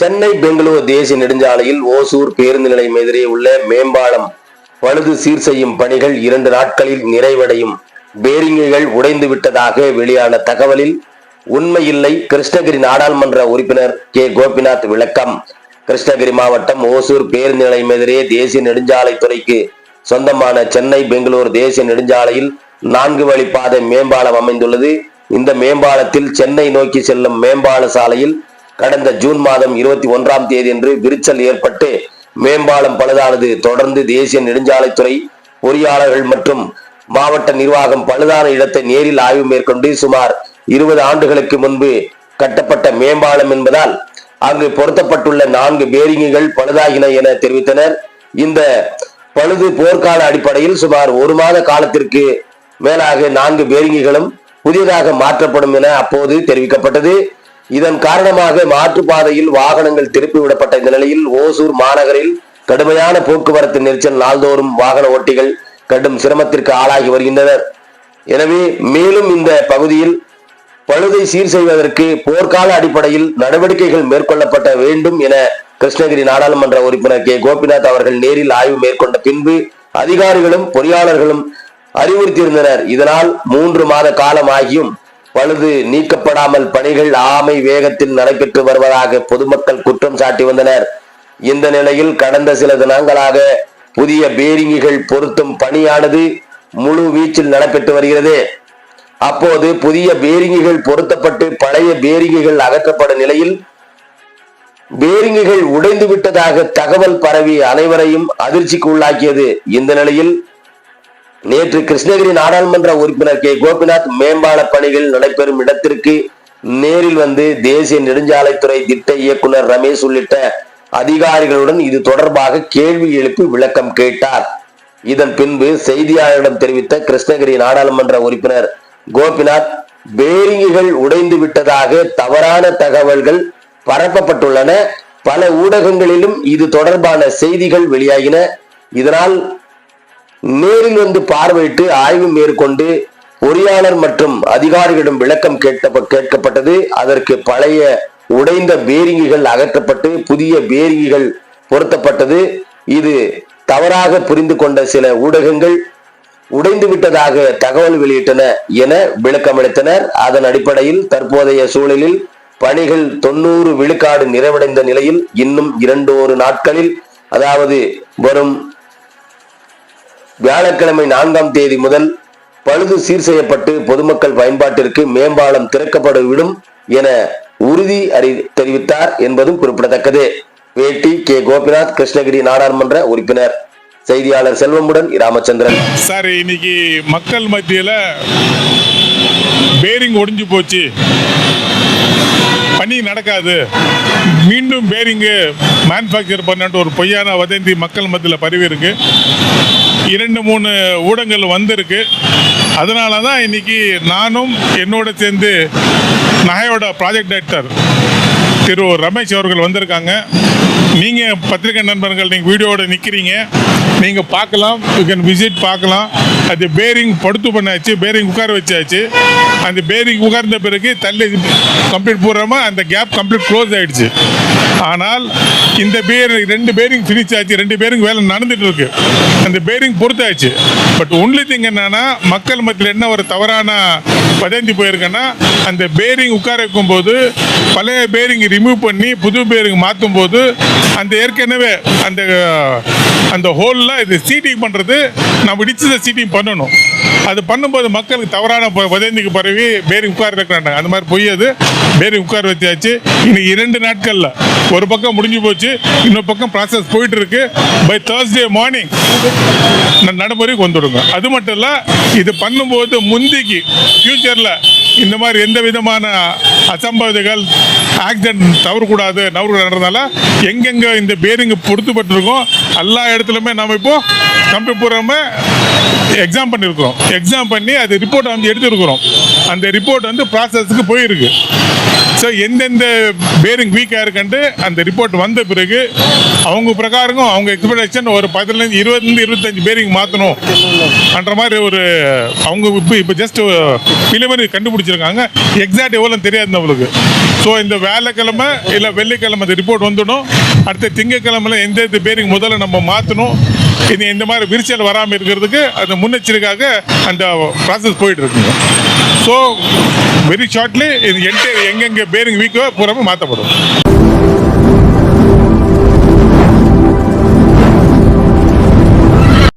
சென்னை பெங்களூர் தேசிய நெடுஞ்சாலையில் ஓசூர் பேருந்து நிலையம் எதிரே உள்ள மேம்பாலம் பழுது சீர் செய்யும் பணிகள் இரண்டு நாட்களில் நிறைவடையும். பேரிங்குகள் உடைந்து விட்டதாக வெளியான தகவலில் உண்மையில்லை. கிருஷ்ணகிரி நாடாளுமன்ற உறுப்பினர் கே. கோபிநாத் விளக்கம். கிருஷ்ணகிரி மாவட்டம் ஓசூர் பேருந்து நிலையம் எதிரே தேசிய நெடுஞ்சாலை துறைக்கு சொந்தமான சென்னை பெங்களூர் தேசிய நெடுஞ்சாலையில் நான்கு வழிப்பாதை மேம்பாலம் அமைந்துள்ளது. இந்த மேம்பாலத்தில் சென்னை நோக்கி செல்லும் மேம்பால சாலையில் கடந்த ஜூன் மாதம் இருபத்தி ஒன்றாம் தேதியன்று விரிச்சல் ஏற்பட்டு மேம்பாலம் பழுதானது. தொடர்ந்து தேசிய நெடுஞ்சாலைத்துறை பொறியாளர்கள் மற்றும் மாவட்ட நிர்வாகம் பழுதான இடத்தை நேரில் ஆய்வு மேற்கொண்டு சுமார் இருபது ஆண்டுகளுக்கு முன்பு கட்டப்பட்ட மேம்பாலம் என்பதால் அங்கு பொருத்தப்பட்டுள்ள நான்கு பேரிங்குகள் பழுதாகின என தெரிவித்தனர். இந்த பழுது போர்க்கால அடிப்படையில் சுமார் ஒரு மாத காலத்திற்கு மேலாக நான்கு பேரிங்குகளும் புதியதாக மாற்றப்படும் என அப்போது தெரிவிக்கப்பட்டது. இதன் காரணமாக மாற்றுப்பாதையில் வாகனங்கள் திருப்பி விடப்பட்ட இந்த நிலையில் ஓசூர் மாநகரில் கடுமையான போக்குவரத்து நெரிசல் நாள்தோறும் வாகன ஓட்டிகள் கடும் சிரமத்திற்கு ஆளாகி வருகின்றனர். எனவே மேலும் இந்த பகுதியில் பழுதை சீர் செய்வதற்கு போர்க்கால அடிப்படையில் நடவடிக்கைகள் மேற்கொள்ளப்பட வேண்டும் என கிருஷ்ணகிரி நாடாளுமன்ற உறுப்பினர் கே. கோபிநாத் அவர்கள் நேரில் ஆய்வு மேற்கொண்ட பின்பு அதிகாரிகளும் பொறியாளர்களும் அறிவுறுத்தியிருந்தனர். இதனால் மூன்று மாத காலம் ஆகியும் பழுது நீக்கப்படாமல் பணிகள் ஆமை வேகத்தில் நடைபெற்று வருவதாக பொதுமக்கள் குற்றம் சாட்டி வந்தனர். இந்த நிலையில் கடந்த சில தினங்களாக புதிய பேரிங்குகள் பொருத்தும் பணியானது முழு வீச்சில் நடைபெற்று வருகிறது. அப்போது புதிய பேரிங்குகள் பொருத்தப்பட்டு பழைய பேரிங்குகள் அகற்றப்படும் நிலையில் பேரிங்குகள் உடைந்து விட்டதாக தகவல் பரவி அனைவரையும் அதிர்ச்சிக்கு உள்ளாக்கியது இந்த நிலையில் நேற்று கிருஷ்ணகிரி நாடாளுமன்ற உறுப்பினர் கே. கோபிநாத் மேம்பால பணிகள் நடைபெறும் இடத்திற்கு நேரில் வந்து தேசிய நெடுஞ்சாலைத்துறை திட்ட இயக்குனர் ரமேஷ் உள்ளிட்ட அதிகாரிகளுடன் இது தொடர்பாக கேள்வி எழுப்பி விளக்கம் கேட்டார். இதன் பின்பு செய்தியாளரிடம் தெரிவித்த கிருஷ்ணகிரி நாடாளுமன்ற உறுப்பினர் கோபிநாத் பேரிங்குகள் உடைந்து விட்டதாக தவறான தகவல்கள் பரப்பப்பட்டுள்ளன. பல ஊடகங்களிலும் இது தொடர்பான செய்திகள் வெளியாகின. இதனால் நேரில் வந்து பார்வையிட்டு ஆய்வு மேற்கொண்டு பொறியாளர் மற்றும் அதிகாரிகளிடம் விளக்கம் கேட்ட கேட்கப்பட்டது. அதற்கு பழைய உடைந்த பேரிங்கிகள் அகற்றப்பட்டு புதிய பேரிங்கிகள் பொருத்தப்பட்டது. இது தவறாக புரிந்து கொண்ட சில ஊடகங்கள் உடைந்து விட்டதாக தகவல் வெளியிட்டன என விளக்கமளித்தனர். அதன் அடிப்படையில் தற்போதைய சூழலில் பணிகள் தொண்ணூறு விழுக்காடு நிறைவடைந்த நிலையில் இன்னும் இரண்டு ஒரு நாட்களில் அதாவது வரும் வியாழக்கிழமை நான்காம் தேதி முதல் பழுது சீர் செய்யப்பட்டு பொதுமக்கள் பயன்பாட்டிற்கு மேம்பாலம் திறக்கப்படவிடும் என உறுதி அறி தெரிவித்தார் என்பதும் குறிப்பிடத்தக்கது. வேட்டி கே. கோபிநாத் கிருஷ்ணகிரி நாடாளுமன்ற உறுப்பினர். செய்தியாளர் செல்வமுடன் ராமச்சந்திரன். சார் இன்னைக்கு மக்கள் மத்தியில் பேரிங் ஒடிஞ்சு போச்சு. பணி நடக்காது. மீண்டும் பேரிங்கு மேனுஃபேக்சர் பண்ணட்டு ஒரு பொய்யான வதந்தி மக்கள் மத்தியில் பரவி இருக்கு. இரண்டு மூணு ஊடகங்கள் வந்திருக்கு. அதனால தான் இன்னைக்கு நானும் என்னோட சேர்ந்து நகையோட ப்ராஜெக்ட் டைரக்டர் திரு ரமேஷ் அவர்கள் வந்திருக்காங்க. நீங்கள் பத்திரிகை நண்பர்கள் நீங்கள் வீடியோவோட நிற்கிறீங்க நீங்கள் பார்க்கலாம் யூ கேன் விசிட் பார்க்கலாம். அது பேரிங் படுத்து பண்ணாச்சு பேரிங் உட்கார வச்சாச்சு. அந்த பேரிங் உட்கார்ந்த பிறகு தள்ளி கம்ப்ளீட் போடுறோமா அந்த கேப் கம்ப்ளீட் க்ளோஸ் ஆகிடுச்சு ஆனால் இந்த பேர் ரெண்டு பேரிங் ஃபினிஷ் ஆச்சு ரெண்டு பேருக்கு வேலை நடந்துட்டு இருக்கு அந்த பேரிங் பொறுத்தாச்சு. பட் ஒன்லி திங் என்னன்னா மக்கள் மத்தியில் என்ன ஒரு தவறான வதந்தி போயிருக்கேன்னா அந்த பேரிங் உட்கார வைக்கும்போது பழைய பேரிங் ரிமூவ் பண்ணி புது பேரிங் மாற்றும் போது அந்த ஏற்கனவே அந்த அந்த ஹோலில் இது சீட்டிங் பண்ணுறது நம்ம இடிச்சு சீட்டிங் பண்ணணும். அது பண்ணும்போது மக்களுக்கு தவறான ப- வதந்திக்கு பரவி பேரிங் உட்கார வைக்கிறாங்க. அந்த மாதிரி பொய்யது அது உட்கார வச்சாச்சு இன்னும் இரண்டு நாட்களில். ஒரு பக்கம் முடிஞ்சு போச்சு இன்னொரு பக்கம் ப்ராசஸ் போயிட்டு இருக்கு பை தேர்ஸ்டே மார்னிங் நடைமுறைக்கு வந்துடுங்க. அது மட்டும் இல்லை இது பண்ணும்போது முந்திக்கு ஃப்யூச்சரில் இந்த மாதிரி எந்த விதமான அசம்பாவிதங்கள் ஆக்சிடென்ட் தவறக்கூடாது நவறக்கூடாதுன்றதால எங்கெங்கே இந்த பேரிங் பொருத்தப்பட்டிருக்கோம் எல்லா இடத்துலையுமே நம்ம இப்போ கம்பி பூராமல் எக்ஸாம் பண்ணியிருக்கிறோம் எக்ஸாம் பண்ணி அது ரிப்போர்ட் வந்து எடுத்துருக்கிறோம். அந்த ரிப்போர்ட் வந்து ப்ராசஸ்க்கு போயிருக்கு. ஸோ எந்தெந்த பேரிங் வீக்காக இருக்குன்ட்டு அந்த ரிப்போர்ட் வந்த பிறகு அவங்க பிரகாரமும் அவங்க எக்ஸ்பெக்டேஷன் ஒரு பதினஞ்சு இருபதுலேருந்து இருபத்தஞ்சு பேரிங் மாற்றணும் அன்ற மாதிரி ஒரு அவங்க இப்போ இப்போ ஜஸ்ட் பிலிமரி கண்டுபிடிச்சிருக்காங்க. எக்ஸாக்ட் எவ்வளோ தெரியாது நம்மளுக்கு. ஸோ இந்த வேலைக்கிழமை இல்லை வெள்ளிக்கிழமை அந்த ரிப்போர்ட் வந்துடும். அடுத்த திங்கக்கிழமையில் எந்தெந்த எந்த பேரிங் முதல்ல நம்ம மாற்றணும் இது இந்த மாதிரி விரிசல் வராமல் இருக்கிறதுக்கு அந்த முன்னெச்சரிக்கையாக அந்த ப்ராசஸ் போயிட்டு இருக்குங்க. ஸோ வெரி ஷார்ட்லி இது என்டையர் எங்கெங்கே பேரிங் வீக்கோ பூரா மாற்றப்படும்